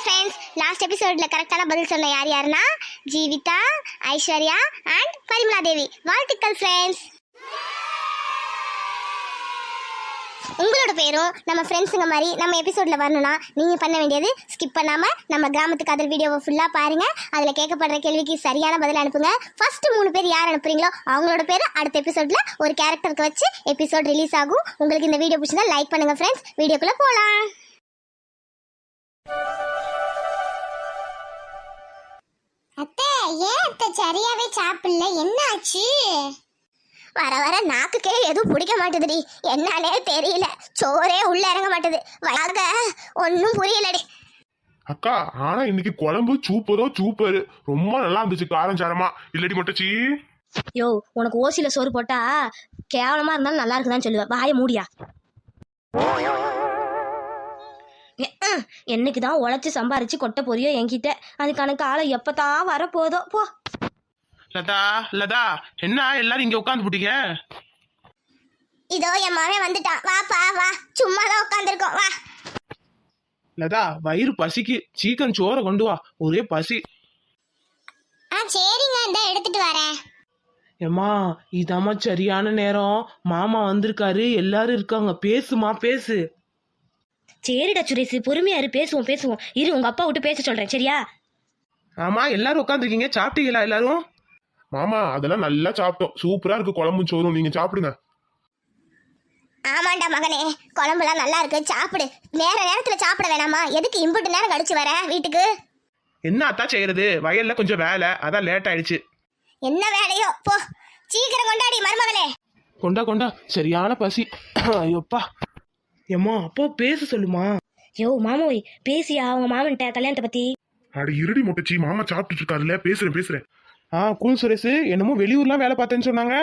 Hi friends last எபிசோடில் கரெக்டான பதில் சொன்ன யார் யாருன்னா ஜீவிதா ஐஸ்வர்யா அண்ட் பரிமலா தேவி. வாழ்த்துக்கள் ஃப்ரெண்ட்ஸ் உங்களோட பேரும் நம்ம ஃப்ரெண்ட்ஸுங்க மாதிரி நம்ம எபிசோடில் வரணும்னா நீங்கள் பண்ண வேண்டியது ஸ்கிப் பண்ணாமல் நம்ம கிராமத்து காதல் வீடியோவை ஃபுல்லாக பாருங்கள் அதில் கேட்கப்படுற கேள்விக்கு சரியான பதில் அனுப்புங்க. ஃபஸ்ட்டு மூணு பேர் யார் அனுப்புறீங்களோ அவங்களோட பேர் அடுத்த எபிசோடில் ஒரு கேரக்டருக்கு வச்சு எபிசோட் ரிலீஸ் ஆகும். உங்களுக்கு இந்த வீடியோ பிடிச்சிருந்தா லைக் பண்ணுங்க ஃப்ரெண்ட்ஸ் வீடியோக்குள்ளே போகலாம் அத்தை ஏன் அத்தை சரியாவே சாப்பிடல? என்ன ஆச்சு வர வர நாக்குக்கே எதுவும் பிடிக்க மாட்டுதுடி. என்னன்னே தெரியல. சோறே உள்ள இறங்க மாட்டுது. வளர்க ஒன்றும் புரியலடி. அக்கா ஆனா இன்னைக்கு குழம்பு சூப்பரோ சூப்பர். ரொம்ப நல்லா இருந்துச்சு காரம் சாரமா. இல்லடி மொட்டச்சி. யோ உனக்கு ஓசியில சோறு போட்டா கேவலமா இருந்தாலும் நல்லா இருக்குதான்னு சொல்லுவேன் வாய மூடியா. என்னைக்கு தான் உழைச்சி சம்பாரிச்சு கொட்ட போறியோ என்கிட்ட? அதுக்கான காலம் எப்பதான் வரப்போதோ? போ. லதா லதா என்ன எல்லாரும் இங்க உட்காந்து போட்டீங்க இதோ என் மகன் வந்துட்டான். வாப்பா வா. சும்மா தான் உட்காந்துருக்கோம் வா. லதா வயிறு பசிக்கு. சீக்கிரம் சோறை கொண்டு வா. ஒரே பசி. ஆ சரிங்க. இந்த எடுத்துட்டு வரேன். ஏம்மா இதாம்மா சரியான நேரம். மாமா வந்திருக்காரு. எல்லாரும் இருக்காங்க. பேசுமா பேசு. சரிடா சுரேஷ் பொறுமையா இரு பேசுவோம் பேசுவோம். இரு உங்க அப்பா விட்டு பேச சொல்றேன் சரியா? ஆமா எல்லாரும் உட்காந்துருக்கீங்க சாப்பிட்டீங்களா எல்லாரும்? மாமா அதெல்லாம் நல்லா சாப்பிட்டோம். சூப்பரா இருக்கு குழம்பும் சோறும். நீங்க சாப்பிடுங்க. ஆமாண்டா மகனே குழம்புலாம் நல்லா இருக்கு. சாப்பிடு. நேர நேரத்துல சாப்பிட வேணாமா? எதுக்கு இம்புட்டு நேரம் கழிச்சு வர வீட்டுக்கு? என்ன அத்தா செய்யறது? வயல்ல கொஞ்சம் வேலை அதான் லேட் ஆயிடுச்சு. என்ன வேலையோ? போ சீக்கிரம் கொண்டாடி மருமகளே. கொண்டா கொண்டா. சரியான பசி. ஐயோப்பா. ஏம்மா அப்பா பேச சொல்லுமா? யோ மாமோய் பேசியா அவங்க மாமன்ட்ட கல்யாணத்தை பத்தி? அட இருடி மொட்டச்சி மாமா சாப்பிட்டுட்டு இருக்காருல்ல பேசுறேன் பேசுறேன். ஆ கூல் சுரேஷ் என்னமோ வெளியூர்லாம் வேலை பார்த்தேன்னு சொன்னாங்க.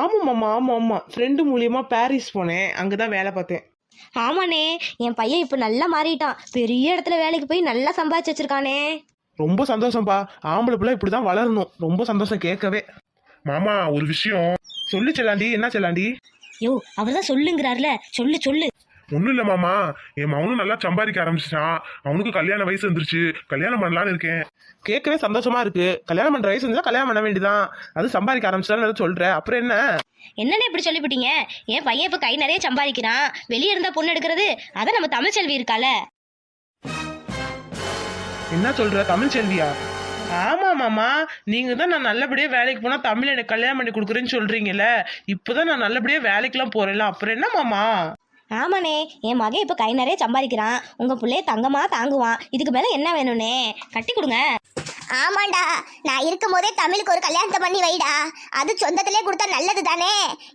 ஆமாம் மாமா ஆமாம் ஆமாம் ஃப்ரெண்டு மூலியமா பாரிஸ் போனேன் அங்கே தான் வேலை பார்த்தேன். ஆமாண்ணே என் பையன் இப்ப நல்லா மாறிட்டான். பெரிய இடத்துல வேலைக்கு போய் நல்லா சம்பாதிச்சு வச்சிருக்கானே. ரொம்ப சந்தோஷம்ப்பா ஆம்பளை பிள்ளை இப்படி தான் வளரணும். ரொம்ப சந்தோஷம் கேட்கவே. மாமா ஒரு விஷயம். சொல்லு செல்லாண்டி என்ன செல்லாண்டி? யோ அவர்தான் சொல்லுங்கிறாருல. சொல்லு சொல்லு. ஒண்ணும் இல்ல மாமா. என் மவனும் நல்லா சம்பாதிக்க ஆரம்பிச்சிட்டான். அவனுக்கு கல்யாண வயசு வந்துருச்சு. கல்யாணம் பண்ணலான்னு இருக்கேன். கேட்கவே சந்தோஷமா இருக்கு. கல்யாணம் பண்ற வயசு இருந்தா கல்யாணம் பண்ண வேண்டியதான் அது சம்பாதிக்க ஆரம்பிச்சிட்டான்னு சொல்ற. அப்புறம் என்ன? என்னண்ணே இப்படி சொல்லிவிட்டீங்க? என் பையன் இப்ப கை நிறைய சம்பாதிக்கிறான். வெளியே இருந்தா பொண்ணு எடுக்கிறது? அதான் நம்ம தமிழ்ச்செல்வி இருக்கால என்ன சொல்ற? தமிழ் செல்வியா? ஆமா மாமா. நீங்க தான் நான் நல்லபடியா வேலைக்கு போனா தமிழ் எனக்கு கல்யாணம் பண்ணி கொடுக்குறேன்னு சொல்றீங்கல்ல. இப்பதான் நான் நல்லபடியா வேலைக்கெல்லாம் போறேன்ல. அப்புறம் என்ன மாமா? ஆமாண்ணே என் மகன் இப்ப கை நிறைய சம்பாதிக்கிறான். உங்க பிள்ளைய தங்கமா தாங்குவான். இதுக்கு மேல என்ன வேணும்னே? கட்டி கொடுங்க. ஆமாண்டா நான் இருக்கும் போதே தமிழுக்கு ஒரு கல்யாணத்தை பண்ணி வைடா. அது சொந்தத்திலே கொடுத்தா நல்லது தானே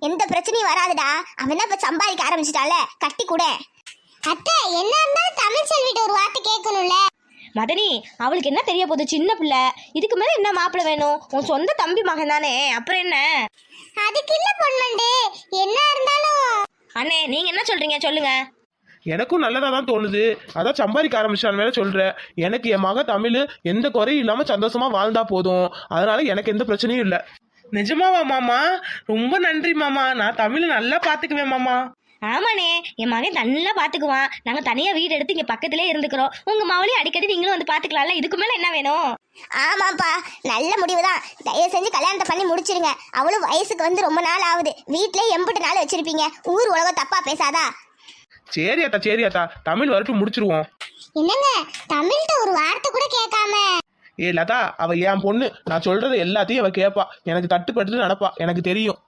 எந்த பிரச்சனையும் வராதுடா. அவன் இப்ப சம்பாதிக்க ஆரம்பிச்சிட்டால? கட்டி கூட. அத்தை என்ன இருந்தாலும் தமிழ் செல்விட்டு ஒரு வார்த்தை கேட்கணும்ல? மதனி அவளுக்கு என்ன தெரிய போகுது சின்ன பிள்ளை? இதுக்கு மேல என்ன மாப்பிள்ளை வேணும்? உன் சொந்த தம்பி மகன் தானே அப்புறம் என்ன? அதுக்கு இல்ல பொண்ணுண்டு என்ன இருந்தாலும் அண்ணே நீங்க என்ன சொல்றீங்க? சொல்லுங்க. எனக்கும் நல்லதா தான் தோணுது. அதான் சம்பாதிக்க ஆரம்பிச்சான் வேற சொல்றேன் எனக்கு என் மக தமிழ் எந்த குறையும் இல்லாம சந்தோஷமா வாழ்ந்தா போதும். அதனால எனக்கு எந்த பிரச்சனையும் இல்லை. நிஜமாவா மாமா? ரொம்ப நன்றி மாமா. நான் தமிழை நல்லா பாத்துக்குவேன் மாமா. ஆமாண்ணே என் மகன் நல்லா பாத்துக்குவான். நாங்க தனியா வீடு எடுத்து இங்க பக்கத்திலே இருந்துக்கிறோம். உங்க மாவளையும் அடிக்கடி நீங்களும் வந்து பாத்துக்கலாம்ல? இதுக்கு மேல என்ன வேணும்? ஆமாப்பா நல்ல முடிவு தான் தயவு செஞ்சு கல்யாணத்தை பண்ணி முடிச்சிருங்க அவளும் வயசுக்கு வந்து ரொம்ப நாள் ஆகுது. வீட்லயே எம்புட்டு நாள் வச்சிருப்பீங்க. ஊர் உலகம் தப்பா பேசாதா? சரி அத்தா சரி அத்தா. தமிழ் வரட்டும் முடிச்சிருவோம். என்னங்க? தமிழ்கிட்ட ஒரு வார்த்தை கூட கேட்காம. ஏ லதா அவ என் பொண்ணு. நான் சொல்றது எல்லாத்தையும் அவ கேட்பா. எனக்கு தட்டுப்பட்டு நடப்பா. எனக்கு தெரியும்.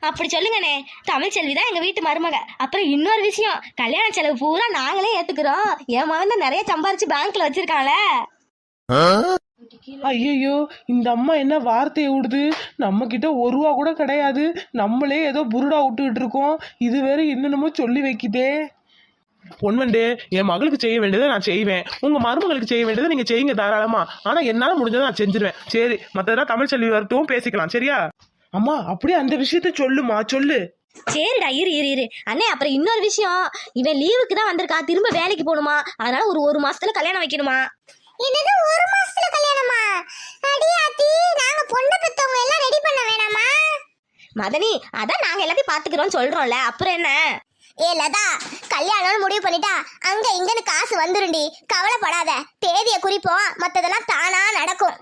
அப்படி சொல்லுங்கண்ணே. தமிழ் செல்வி தான் எங்க வீட்டு மருமக. அப்புறம் இன்னொரு விஷயம். கல்யாண செலவு பூரா நாங்களே ஏத்துக்கிறோம். என் மகன் தான் நிறைய சம்பாரிச்சு பேங்க்ல வச்சிருக்கான்ல. ஐயோ இந்த அம்மா என்ன வார்த்தையை விடுது நம்ம கிட்ட ஒரு ரூபா கூட கிடையாது. நம்மளே ஏதோ புருடா விட்டுக்கிட்டு இருக்கோம். இது வேற என்னென்னமோ சொல்லி வைக்குதே. பொன்வண்டு என் மகளுக்கு செய்ய வேண்டியதை நான் செய்வேன். உங்க மருமகளுக்கு செய்ய வேண்டியதை நீங்க செய்யுங்க தாராளமா. ஆனா என்னால முடிஞ்சதை நான் செஞ்சிருவேன். சரி மத்ததெல்லாம் தமிழ் செல்வி வரட்டும் பேசிக்கலாம். சரியா? அம்மா அப்படியே அந்த விஷயத்த சொல்லுமா? சொல்லு. சரிடா இரு இரு இரு. அண்ணே அப்புறம் இன்னொரு விஷயம். இவன் லீவுக்கு தான் வந்திருக்கா. திரும்ப வேலைக்கு போகணுமா? அதனால ஒரு ஒரு மாசத்துல கல்யாணம் வைக்கணுமா? என்னது ஒரு மாசத்துல கல்யாணமா? அடியாத்தி நாங்க பொண்ணை பெத்தவங்க எல்லாம் ரெடி பண்ண வேணாமா? மதனி அதான் நாங்க எல்லாத்தையும் பாத்துக்கிறோம் சொல்றோம்ல அப்புறம் என்ன? ஏ லதா கல்யாணம்னு முடிவு பண்ணிட்டா அங்க இங்கன்னு காசு வந்துருண்டி கவலைப்படாத தேதியை குறிப்போம் மத்ததெல்லாம் தானா நடக்கும்.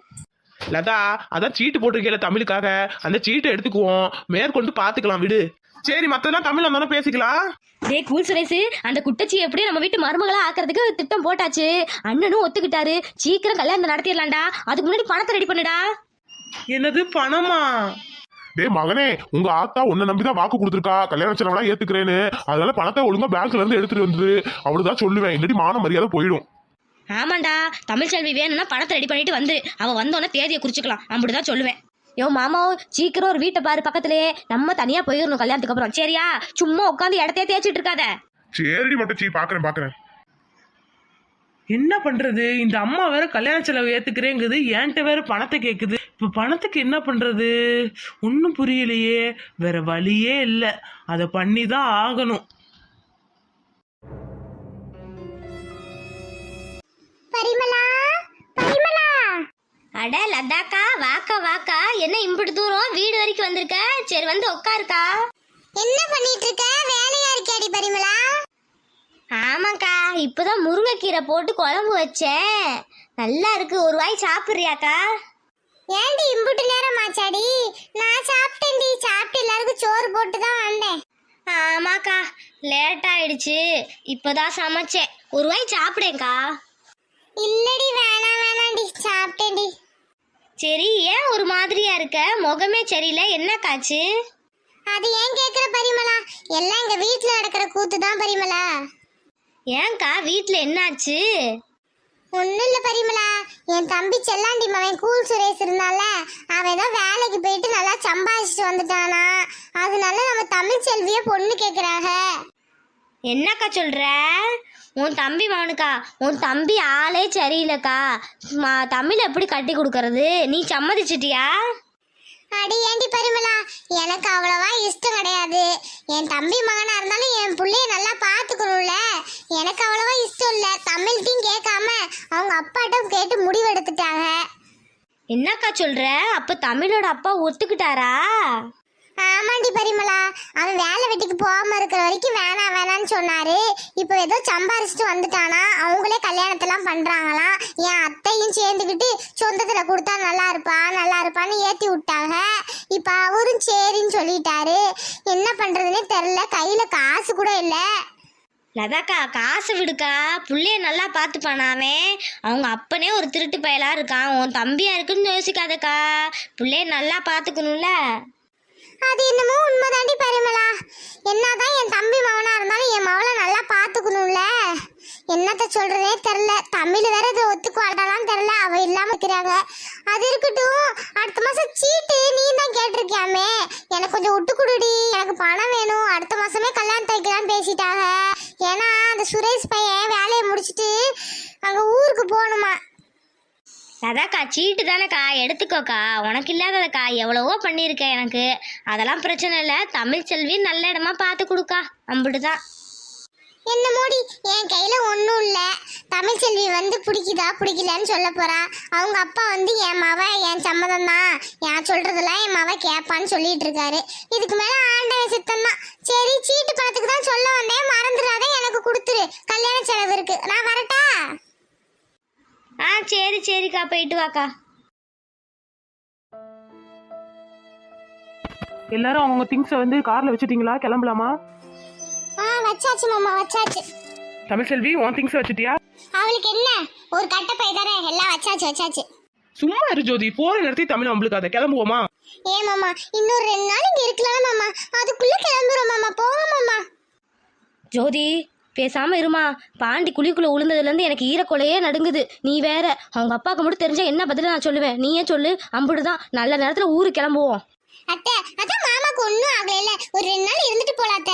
லதா அதான் சீட்டு போட்டிருக்கேல தமிழுக்காக அந்த சீட்டை எடுத்துக்குவோம் மேற்கொண்டு பாத்துக்கலாம் விடு. சரி மத்ததெல்லாம் தமிழ்ல இருந்தாலும் பேசிக்கலாம். டேய் கூல் சுரேஷ். அந்த குட்டச்சி எப்படியும் நம்ம வீட்டு மருமகளா ஆக்கிறதுக்கு திட்டம் போட்டாச்சு? அண்ணனும் ஒத்துக்கிட்டாரு. சீக்கிரம் கல்யாணம் நடத்திடலாம்டா. அதுக்கு முன்னாடி பணத்தை ரெடி பண்ணுடா. என்னது பணமா? டேய் மகனே உங்க ஆத்தா உன்னை நம்பிதான் வாக்கு கொடுத்துருக்கா. கல்யாண செலவெல்லாம் ஏத்துக்கிறேன்னு. அதனால பணத்தை ஒழுங்கா பேங்க்ல இருந்து எடுத்துட்டு வந்து அவ்வளவுதான் சொல்லுவேன். இல்லாட்டி மான மரியாதை போயிடும். ஆமாண்டா. தமிழ்ச்செல்வி வேணும்னா பணத்தை ரெடி பண்ணிட்டு வந்து அவ வந்தோன்னே தேதியை குறிச்சுக்கலாம். அப்படிதான் சொல்லுவேன். யோ மாமா சீக்கிரம் ஒரு வீட்டை பாரு பக்கத்துலயே நம்ம தனியா போயிடணும் கல்யாணத்துக்கு அப்புறம். சரியா? சும்மா உட்காந்து இடத்தையே தேய்ச்சிட்டு இருக்காத. சரிடி மட்டும் சீ பாக்குறேன் பாக்குறேன். என்ன பண்றது? இந்த அம்மா வேற கல்யாண செலவு ஏத்துக்கிறேங்குது. என்கிட்ட வேற பணத்தை கேக்குது. இப்ப பணத்துக்கு என்ன பண்றது? ஒன்றும் புரியலையே. வேற வழியே இல்லை. அதை பண்ணி தான் ஆகணும். பரிமளா அட லதாக்கா வாக்கா வாக்கா. என்ன இம்பிட்டு தூரம்? வீடு வரைக்கும் வந்திருக்க? சரி வந்து உட்காருக்கா என்ன பண்ணிட்டு இருக்க வேலையா இருக்கியாடி பரிமளா? ஆமாக்கா இப்பதான் முருங்கைக்கீரை போட்டு குழம்பு வச்சேன். நல்லா இருக்கு. ஒரு வாய் சாப்பிட்றியாக்கா? ஏண்டி இம்புட்டு நேரம் ஆச்சாடி? நான் சாப்பிட்டேன்டி. சாப்பிட்டு எல்லாருக்கும் சோறு போட்டு தான் வந்தேன். ஆமாக்கா லேட் ஆயிடுச்சு. இப்பதான் சமைச்சேன். ஒரு வாய் சாப்பிடேன்க்கா. இல்லடி வேணாம் வேணாண்டி சாப்பிட்டேன்டி. சரி ஏன் ஒரு மாதிரியா இருக்க? முகமே சரியில்லை. என்ன காச்சு? அது ஏன் கேக்குற பரிமளா? எல்லாம் எங்க வீட்ல நடக்கிற கூத்து தான் பரிமளா. ஏன்க்கா வீட்டில் என்னாச்சு? ஒண்ணும் இல்ல பரிமளா. என் தம்பி செல்லாண்டி மவன் கூல் சுரேஷ் இருந்தால அவன் தான் வேலைக்கு போயிட்டு நல்லா சம்பாதிச்சுட்டு வந்துட்டானா. அதனால நம்ம தமிழ் செல்விய பொண்ணு கேக்குறாங்க. என்னக்கா சொல்ற? உன் தம்பி மவனுக்கா உன் தம்பி ஆளே சரியில்லைக்கா. ம- தமிழ் எப்படி கட்டி கொடுக்கறது? நீ சம்மதிச்சிட்டியா? அடி ஏண்டி பரிமளா? எனக்கு அவ்வளவா இஷ்டம் கிடையாது. என் தம்பி மகனா இருந்தாலும் என் புள்ளைய நல்லா பாத்துக்கணும்ல எனக்கு அவ்வளவா இஷ்டம் இல்ல. தமிழ்கிட்டையும் கேட்காம அவங்க அப்பாட்ட கேட்டு முடிவு எடுத்துட்டாங்க. என்னக்கா சொல்ற? அப்ப தமிழோட அப்பா ஒத்துக்கிட்டாரா? ஆமாண்டி பரிமளா. அவன் வேலை வெட்டிக்கு போகாம இருக்கிற வரைக்கும் வேணாம் வேணாம்னு சொன்னாரு. இப்போ ஏதோ சம்பாரிச்சிட்டு வந்துட்டானா. அவங்களே கல்யாணத்தெல்லாம் பண்றாங்களாம் என் அத்தையும் சேர்ந்துக்கிட்டு சொந்தத்துல கொடுத்தா நல்லா இருப்பா நல்லா இருப்பான்னு ஏத்தி விட்டாங்க. இப்போ அவரும் சரின்னு சொல்லிட்டாரு. என்ன பண்றதுன்னே தெரில கையில காசு கூட இல்லை. லதாக்கா காசு விடுக்கா. பிள்ளைய நல்லா பார்த்துப்பானாமே அவங்க அப்பனே ஒரு திருட்டு பயலாக இருக்கான். உன் தம்பியாக இருக்குன்னு யோசிக்காதக்கா. பிள்ளைய நல்லா பார்த்துக்கணும்ல. அது என்னமோ உண்மைதாண்டி பரிமளா. என்னதான் என் தம்பி மவனா இருந்தாலும் என் மவளை நல்லா பாத்துக்கணும்ல என்னத்த சொல்றதே தெரில தமிழ் வேற இதை ஒத்துக்குவாட்டாலாம் தெரில அவ இல்லாம இருக்கிறாங்க. அது இருக்கட்டும். அடுத்த மாசம் சீட்டு நீ தான் கேட்டிருக்கியாமே. எனக்கு கொஞ்சம் விட்டு கொடுடி எனக்கு பணம் வேணும். அடுத்த மாசமே கல்யாணம் வைக்கலாம்னு பேசிட்டாங்க. ஏன்னா அந்த சுரேஷ் பையன் வேலையை முடிச்சிட்டு அங்க ஊருக்கு போகணுமா. அதாக்கா சீட்டு தானேக்கா? எடுத்துக்கோக்கா. உனக்கு இல்லாததக்கா. எவ்வளவோ பண்ணியிருக்க எனக்கு. அதெல்லாம் பிரச்சனை இல்லை. தமிழ் செல்வி நல்ல இடமா பார்த்து கொடுக்கா. அம்பிட்டுதான் என்ன மோடி? என் கையில் ஒன்றும் இல்லை. தமிழ் செல்வி வந்து பிடிக்குதா பிடிக்கலன்னு சொல்ல போறா. அவங்க அப்பா வந்து என் மவ என் சம்மதம் தான் என் சொல்கிறதெல்லாம் என் மவ கேட்பான்னு சொல்லிட்டு இருக்காரு இதுக்கு மேலே ஆண்டவன் சித்தம் தான் சரி சீட்டு பணத்துக்கு தான் சொல்ல வந்தேன். மறந்துடாத எனக்கு கொடுத்துரு. கல்யாண செலவு இருக்குது நான் வரட்டா? ஆ சரி சரிக்கா போயிட்டு வாக்கா. எல்லாரும் அவங்க திங்ஸை வந்து கார்ல வச்சுட்டீங்களா? கிளம்பலாமா? ஆ வச்சாச்சு மாமா வச்சாச்சு. தமிழ் செல்வி உன் திங்ஸ் வச்சுட்டியா? அவளுக்கு என்ன? ஒரு கட்டை பை தானே எல்லாம் வச்சாச்சு வச்சாச்சு. சும்மா இரு ஜோதி போற நேரத்தை தமிழ் நம்மளுக்கு அதை கிளம்புவோமா? ஏ மாமா இன்னொரு ரெண்டு நாள் இங்க இருக்கலாம் மாமா. அதுக்குள்ள கிளம்புறோம் மாமா. போங்க மாமா. ஜோதி பேசாம இருமா. பாண்டி குழிக்குள்ள விழுந்ததுலேருந்து எனக்கு ஈரக்கொலையே நடுங்குது. நீ வேற. அவங்க அப்பாவுக்கு மட்டும் தெரிஞ்சா என்ன பதில நான் சொல்லுவேன்? நீயே சொல்லு. அம்புடுதான். நல்ல நேரத்துல ஊருக்கு கிளம்புவோம். அத்தை அதான் மாமாக்கு ஒன்றும் ஆகலைல ஒரு ரெண்டு நாள் இருந்துட்டு போலாத்த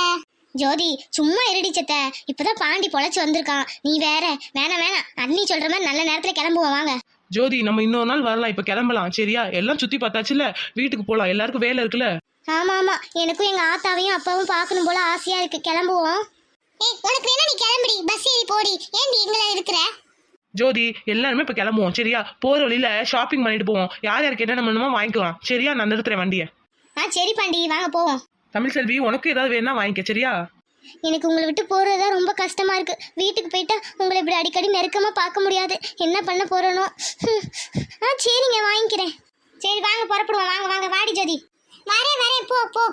ஜோதி சும்மா இருடிச்சத்த இப்பதான் பாண்டி பொழைச்சு வந்திருக்கான். நீ வேற. வேணாம் வேணாம். அண்ணி சொல்ற மாதிரி நல்ல நேரத்துல கிளம்புவோம் வாங்க. ஜோதி நம்ம இன்னொரு நாள் வரலாம். இப்ப கிளம்பலாம். சரியா? எல்லாம் சுத்தி பார்த்தாச்சுல வீட்டுக்கு போலாம். எல்லாருக்கும் வேலை இருக்குல்ல? ஆமா ஆமா. எனக்கும் எங்க ஆத்தாவையும் அப்பாவும் பார்க்கணும் போல ஆசையா இருக்கு. கிளம்புவோம். ஏய் உனக்கு வேணா நீ கிளம்புடி. பஸ் ஏறி போடி. ஏன்டி எங்களை இருக்கிற? ஜோதி எல்லாருமே இப்ப கிளம்புவோம். சரியா? போற வழியில ஷாப்பிங் பண்ணிட்டு போவோம். யார் யாருக்கு என்னென்ன வேணுமோ வாங்கிக்கலாம். சரியா? நான் நிறுத்துறேன் வண்டியை. ஆ சரி பாண்டி. வாங்க போவோம். தமிழ் செல்வி உனக்கு ஏதாவது வேணா வாங்கிக்க. சரியா? எனக்கு உங்களை விட்டு போறது ரொம்ப கஷ்டமா இருக்கு. வீட்டுக்கு போயிட்டா உங்களை இப்படி அடிக்கடி நெருக்கமா பார்க்க முடியாது. என்ன பண்ண போறனோ? ஹம். ஆ சரிங்க வாங்கிக்கிறேன். சரி வாங்க புறப்படுவோம். வாங்க வாங்க. வாடி ஜோதி. வரேன் வரேன். போ போ.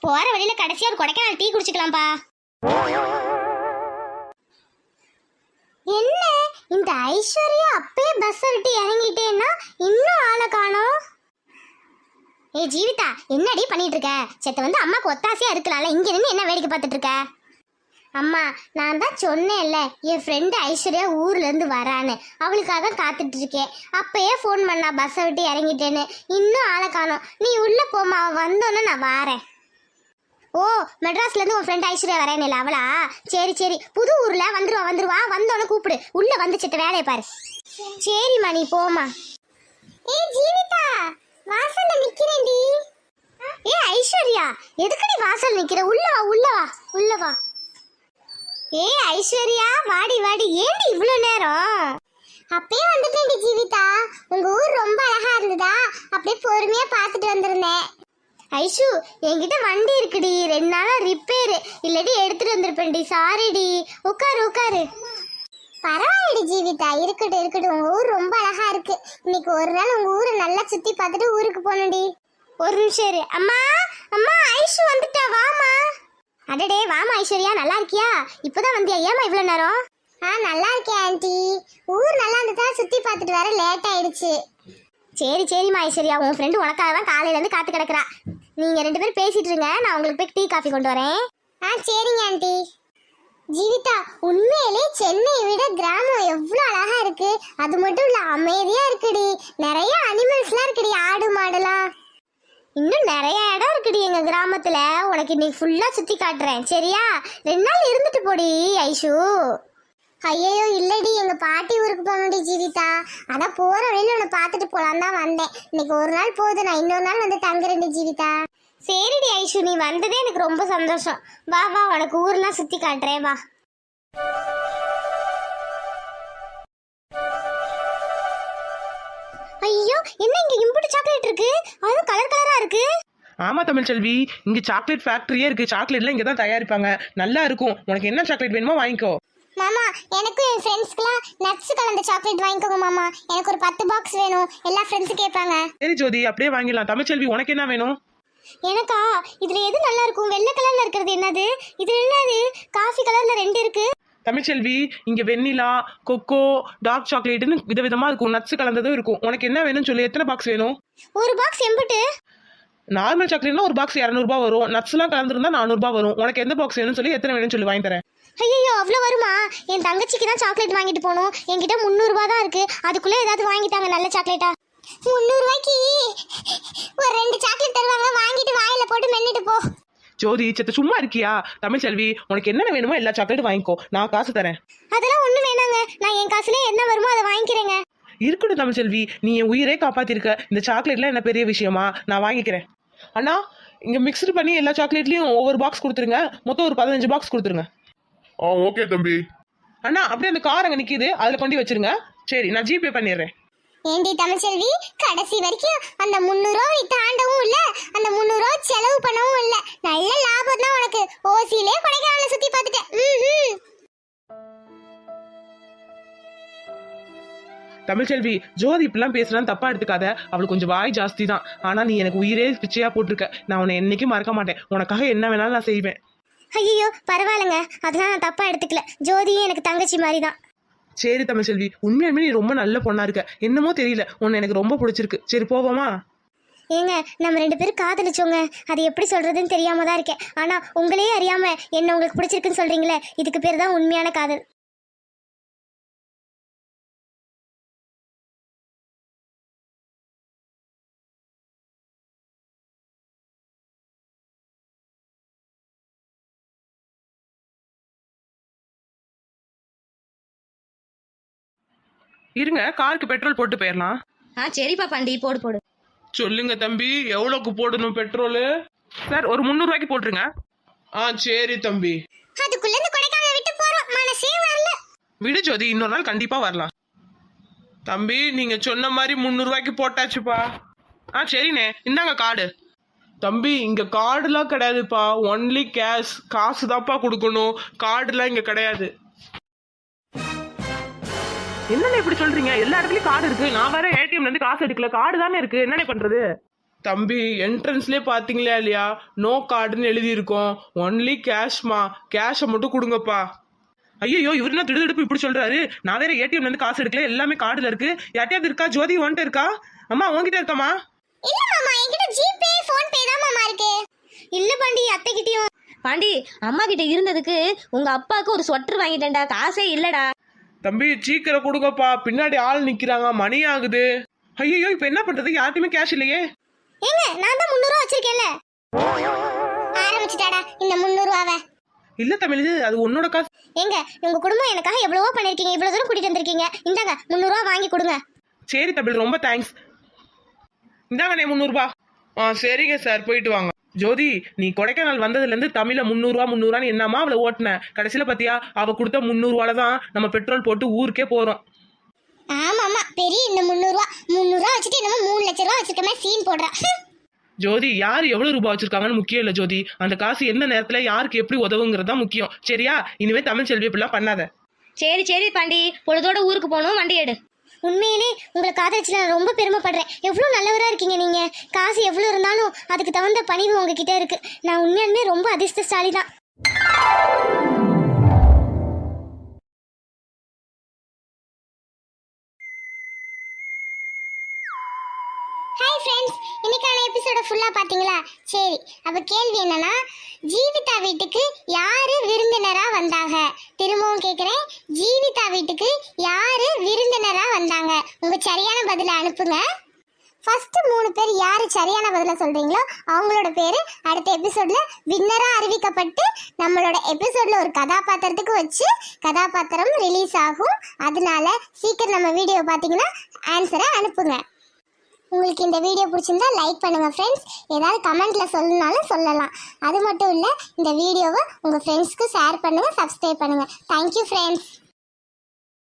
போற வழியில கடைசியா ஒரு கொடைக்கானல் டீ குடிச்சுக்கலாம்ப்பா என்ன? இந்த ஐஸ்வர்யா அப்பயே பஸ் விட்டு இறங்கிட்டேன்னா இன்னும் ஆளை காணோம்? ஏ ஜீவிதா என்னடி பண்ணிட்டு இருக்க செத்த வந்து அம்மாக்கு ஒத்தாசையா இருக்கலாம்ல இங்க நின்று என்ன வேடிக்கை பார்த்துட்டு இருக்க அம்மா நான் தான் சொன்னேன்ல என் ஃப்ரெண்டு ஐஸ்வர்யா ஊர்லேருந்து வரான்னு. அவளுக்காக காத்துட்டு இருக்கேன் அப்பயே ஃபோன் பண்ணா பஸ்ஸை விட்டு இறங்கிட்டேன்னு. இன்னும் ஆளை காணோம். நீ உள்ளே போமா அவ வந்தோன்னே நான் வாரேன். ஓ மெட்ராஸ்ல இருந்து உன் ஃப்ரெண்ட் ஐஸ்வர்யா வரேன் அவளா? சரி சரி. புது ஊர்ல வந்துருவா வந்துருவா. வந்தோன்னே கூப்பிடு. உள்ள வந்து சித்த வேலையை பாரு. சரிம்மா நீ போமா ஏ ஜீவிதா வாசல்ல நிக்கிறேன்டி. ஏ ஐஸ்வர்யா எதுக்குடி வாசல் நிக்கிற? உள்ள வா உள்ள வா உள்ள வா. ஏ ஐஸ்வர்யா வாடி வாடி. ஏன் இவ்வளோ நேரம்? அப்பயே வந்துட்டேன்டி ஜீவிதா. உங்க ஊர் ரொம்ப அழகா இருந்ததா? அப்படியே பொறுமையா பார்த்துட்டு வந்திருந்தேன். ஐஷு என்கிட்ட வண்டி இருக்குடி. ரெண்டு நாளா ரிப்பேரு இல்லாட்டி எடுத்துட்டு வந்திருப்பேன்டி சாரிடி உட்காரு உட்காரு. பரவாயில்லை ஜீவிதா. இருக்கட்டும் இருக்கட்டும். உங்க ஊர் ரொம்ப அழகா இருக்கு. இன்னைக்கு ஒரு நாள் உங்க ஊரை நல்லா சுத்தி பார்த்துட்டு ஊருக்கு போகணும்டி ஒரு நிமிஷம் இரு. அம்மா அம்மா ஐஷு வந்துட்டா. வாமா அடடே வாமா ஐஸ்வர்யா. நல்லா இருக்கியா? இப்போதான் வந்தியா? ஏமா இவ்வளோ நேரம்? ஆ நல்லா இருக்கேன் ஆண்டி. ஊர் நல்லா இருந்ததா சுத்தி பார்த்துட்டு வர லேட் ஆயிடுச்சு. சரி சரிம்மா ஐஸ்வர்யா உன் ஃப்ரெண்டு உனக்காக தான் காலையில இருந்து காத்து கிடக்குறா. நீங்க ரெண்டு பேரும் பேசிட்டு இருங்க நான் உங்களுக்கு போய் டீ காஃபி கொண்டு வரேன். ஆ சரிங்க ஆண்டி. ஜீவிதா உண்மையிலே சென்னையை விட கிராமம் எவ்வளோ அழகா இருக்கு. அது மட்டும் இல்ல அமைதியா இருக்குடி. நிறைய அனிமல்ஸ்லாம் இருக்குடி ஆடு மாடுலாம் இன்னும் நிறைய இடம் இருக்குடி எங்க கிராமத்துல. உனக்கு இன்னைக்கு ஃபுல்லா சுத்தி காட்டுறேன். சரியா? ரெண்டு நாள் இருந்துட்டு போடி ஐஷு. ஐயோ இல்லடி எங்க பாட்டி ஊருக்கு போகணும்டி ஜீவிதா. அதான் போற வழியில உன்னை பார்த்துட்டு போலாம் தான் வந்தேன். இன்னைக்கு ஒரு நாள் போகுது நான் இன்னொரு நாள் வந்து தங்குறேன்டி ஜீவிதா. சரிடி ஐஷு நீ வந்ததே எனக்கு ரொம்ப சந்தோஷம். வா வா உனக்கு ஊர்லாம் சுத்தி காட்டுறேன் வா. ஐயோ என்ன இங்க இம்புட்டு சாக்லேட் இருக்கு? அது கலர் கலரா இருக்கு? ஆமா தமிழ்ச்செல்வி இங்க சாக்லேட் ஃபேக்டரியே இருக்கு. சாக்லேட்லாம் இங்க தான் தயாரிப்பாங்க. நல்லா இருக்கும். உனக்கு என்ன சாக்லேட் வேணுமோ வாங்கிக்கோ. மாமா எனக்கும் என் ஃப்ரெண்ட்ஸ்க்குலாம் நட்ஸ் கலந்த சாக்லேட் வாங்கிக்கோங்க மாமா. எனக்கு ஒரு பத்து பாக்ஸ் வேணும். எல்லா ஃப்ரெண்ட்ஸும் கேட்பாங்க. சரி ஜோதி அப்படியே வாங்கிடலாம். தமிழ்ச்செல்வி உனக்கு என்ன வேணும்? எனக்கா? இதுல எது நல்லா இருக்கும்? வெள்ளை கலர்ல இருக்கிறது என்னது? இது என்னது? காஃபி கலர்ல ரெண்டு இருக்கு. தமிழ்ச்செல்வி இங்க வெண்ணிலா கொக்கோ டார்க் சாக்லேட்னு விதவிதமா இருக்கும். நட்ஸ் கலந்ததும் இருக்கும். உனக்கு என்ன வேணும்னு சொல்லி. எத்தனை பாக்ஸ் வேணும்? ஒரு பாக்ஸ் எம்புட்டு. நார்மல் சாக்லேட்னா ஒரு பாக்ஸ் இரநூறுபா வரும். நட்ஸ்லாம் கலந்துருந்தா நானூறுபா வரும். உனக்கு எந்த பாக்ஸ் வேணும்னு சொல்லி எத்தனை வேணும்னு சொல்லி வாங்கி தரேன். ஐயோ அவ்வளோ வருமா? என் தங்கச்சிக்கு தான் சாக்லேட் வாங்கிட்டு போகணும். என்கிட்ட முந்நூறுபா தான் இருக்கு. அதுக்குள்ள ஏதாவது வாங்கிட்டாங்க நல்ல சாக்லேட்டா முந்நூறுபாய்க்கு ஒரு ரெண்டு சாக்லேட் தருவாங்க. வாங்கிட்டு வாயில போட்டு மென்னுட்டு போ. ஜோதி செத்த சும்மா இருக்கியா? தமிழ்ச்செல்வி உனக்கு என்னென்ன வேணுமோ எல்லா சாக்லேட்டும் வாங்கிக்கோ. நான் காசு தரேன். அதெல்லாம் ஒன்றும் வேணாங்க. நான் என் காசுல என்ன வருமோ அதை வாங்கிக்கிறேங்க. இருக்கட்டும் தமிழ்ச்செல்வி நீ என் உயிரே காப்பாத்திருக்க. இந்த சாக்லேட்லாம் என்ன பெரிய விஷயமா? நான் வாங்கிக்கிறேன். அண்ணா இங்க மிக்ஸ்டு பண்ணி எல்லா சாக்லேட்லயும் ஒவ்வொரு பாக்ஸ் கொடுத்துருங்க. மொத்தம் ஒரு பதினஞ்சு பாக்ஸ் கொடுத்துருங்க. ஆ ஓகே தம்பி. அண்ணா அப்படியே அந்த கார் அங்க நிக்குது. அதுல கொண்டு வச்சிருங்க. சரி நான் ஜிபே பண்ணிடுறேன். ஏண்டி தமிழ்ச்செல்வி கடைசி வரைக்கும் அந்த முந்நூறுவா நீ தாண்டவும் இல்ல அந்த முந்நூறுவா செலவு பண்ணவும் இல்ல. நல்ல லாபம் தான் உனக்கு. ஓசியிலே கொடைக்கானல சுத்தி பார்த்துட்டேன். ம்ஹும். தமிழ்ச்செல்வி ஜோதி இப்படிலாம் பேசுறான்னு தப்பா எடுத்துக்காத. அவளுக்கு கொஞ்சம் வாய் ஜாஸ்தி தான் ஆனா நீ எனக்கு உயிரே பிச்சையா போட்டிருக்க. நான் உன்னை என்னைக்கும் மறக்க மாட்டேன். உனக்காக என்ன வேணாலும் நான் செய்வேன். ஐயோ பரவாயில்லைங்க. அதெல்லாம் நான் தப்பா எடுத்துக்கல. ஜோதியும் எனக்கு தங்கச்சி மாதிரி தான் சரி தமிழ்ச்செல்வி உண்மையாலுமே நீ ரொம்ப நல்ல பொண்ணா இருக்க. என்னமோ தெரியல. உன்னை எனக்கு ரொம்ப பிடிச்சிருக்கு. சரி போவோமா? ஏங்க நம்ம ரெண்டு பேரும் காதலிச்சோங்க. அது எப்படி சொல்றதுன்னு தெரியாம தான் இருக்கேன். ஆனா உங்களையே அறியாம என்ன உங்களுக்கு பிடிச்சிருக்குன்னு சொல்றீங்களே. இதுக்கு பேர் தான் உண்மையான காதல். இருங்க காருக்கு பெட்ரோல் போட்டு போயிடலாம் ஆ சரிப்பா பாண்டி போடு போடு. சொல்லுங்க தம்பி எவ்வளோக்கு போடணும் பெட்ரோலு சார் ஒரு முந்நூறுவாய்க்கு போட்டுருங்க. ஆ சரி தம்பி. அதுக்குள்ள இந்த கொடைக்கானல் விட்டு போறோம் மனசே வரல. விடு ஜோதி இன்னொரு நாள் கண்டிப்பா வரலாம். தம்பி நீங்க சொன்ன மாதிரி முந்நூறுவாய்க்கு போட்டாச்சுப்பா. ஆ சரிண்ணே. இந்தாங்க கார்டு. தம்பி இங்க கார்டுலாம் கிடையாதுப்பா. ஒன்லி கேஷ் காசு தான்ப்பா கொடுக்கணும். கார்டுலாம் இங்க கிடையாது. என்னண்ணே இப்படி சொல்றீங்க? எல்லா இடத்துலயும் கார்டு இருக்கு. நான் வேற ஏடிஎம்ல இருந்து காசு எடுக்கல. கார்டு தானே இருக்கு. என்னண்ணே பண்றது? தம்பி என்ட்ரன்ஸ்லயே பாத்தீங்களா இல்லையா? நோ கார்டுன்னு எழுதி இருக்கோம் ஒன்லி கேஷ்மா கேஷை மட்டும் கொடுங்கப்பா. ஐயோ இவர் என்ன திடுதிடுப்பு இப்படி சொல்றாரு? நான் வேற ஏடிஎம்ல இருந்து காசு எடுக்கல. எல்லாமே கார்டுல இருக்கு. யார்ட்டையாவது இருக்கா? ஜோதி உன்கிட்ட இருக்கா? அம்மா உன்கிட்ட இருக்காமா இல்ல மாமா என்கிட்ட ஜிபே ஃபோன் பே தான் மாமா இருக்கு. இல்ல பாண்டி அத்தை கிட்டயும் பாண்டி அம்மா கிட்ட இருந்ததுக்கு உங்க அப்பாவுக்கு ஒரு ஸ்வெட்டர் வாங்கிட்டேன்டா. காசே இல்லடா. தம்பி சீக்கிரம் கொடுங்கப்பா. பின்னாடி ஆள் நிக்கிறாங்க. மணி ஆகுது. ஐயோ இப்ப என்ன பண்றது? யார்ட்டையுமே கேஷ் இல்லையே. ஏங்க நான் தான் முந்நூறுவா வச்சிருக்கேன்ல. ஆரம்பிச்சிட்டாடா இந்த முந்நூறுவாவை. இல்ல தமிழ் அது உன்னோட காசு. ஏங்க உங்க குடும்பம் எனக்காக எவ்வளவோ பண்ணிருக்கீங்க. இவ்வளவு தூரம் கூட்டிட்டு வந்திருக்கீங்க. இந்தாங்க முந்நூறுவா வாங்கி கொடுங்க. சரி தமிழ் ரொம்ப தேங்க்ஸ் இந்தாங்கண்ணே முந்நூறுபா. ஆ சரிங்க சார் போயிட்டு வாங்க. ஜோதி நீ கொடைக்கானல் வந்ததுல இருந்து தமிழ முந்நூறுவா முந்நூறுவான்னு என்னமா அவளை ஓட்டின? கடைசியில பாத்தியா அவ கொடுத்த முந்நூறுவால தான் நம்ம பெட்ரோல் போட்டு ஊருக்கே போறோம். ஆமா ஆமா பெரிய இந்த முந்நூறுவா முந்நூறுவா வச்சுட்டு என்னமோ மூணு லட்ச ரூபா வச்சிருக்கமே சீன் போடுறா. ஜோதி யார் எவ்வளவு ரூபாய் வச்சிருக்காங்கன்னு முக்கியம் இல்ல ஜோதி. அந்த காசு எந்த நேரத்துல யாருக்கு எப்படி உதவுங்கிறது தான் முக்கியம். சரியா? இனிமே தமிழ் செல்வி இப்படிலாம் பண்ணாத. சரி சரி பாண்டி. பொழுதோட ஊருக்கு போகணும். வண்டி எடு. உண்மையிலே உங்களை காதலிச்சு நான் ரொம்ப பெருமைப்படுறேன். எவ்வளோ நல்லவராக இருக்கீங்க நீங்கள் காசு எவ்வளோ இருந்தாலும் அதுக்கு தகுந்த பணிவு உங்ககிட்ட இருக்குது நான் உண்மையாலுமே ரொம்ப அதிர்ஷ்டசாலி தான் பார்த்தீங்களா சரி அப்போ கேள்வி என்னன்னா ஜீவிதா வீட்டுக்கு யாரு விருந்தினரா வந்தாங்க? திரும்பவும் கேட்குறேன் ஜீவிதா வீட்டுக்கு யாரு விருந்தினரா வந்தாங்க? உங்க சரியான பதிலை அனுப்புங்க. ஃபர்ஸ்ட் மூணு பேர் யாரு சரியான பதில சொல்றீங்களோ அவங்களோட பேர் அடுத்த எபிசோட்ல வின்னரா அறிவிக்கப்பட்டு நம்மளோட எபிசோட்ல ஒரு கதாபாத்திரத்துக்கு வச்சு கதாபாத்திரம் ரிலீஸ் ஆகும். அதனால சீக்கிரம் நம்ம வீடியோ பார்த்தீங்கன்னா ஆன்சரை அனுப்புங்க. உங்களுக்கு இந்த வீடியோ பிடிச்சிருந்தா லைக் பண்ணுங்கள் ஃப்ரெண்ட்ஸ் ஏதாவது கமெண்ட்டில் சொல்லணுனாலும் சொல்லலாம். அது மட்டும் இல்லை இந்த வீடியோவை உங்கள் ஃப்ரெண்ட்ஸ்க்கு ஷேர் பண்ணுங்கள் சப்ஸ்கிரைப் பண்ணுங்கள் தேங்க்யூ ஃப்ரெண்ட்ஸ்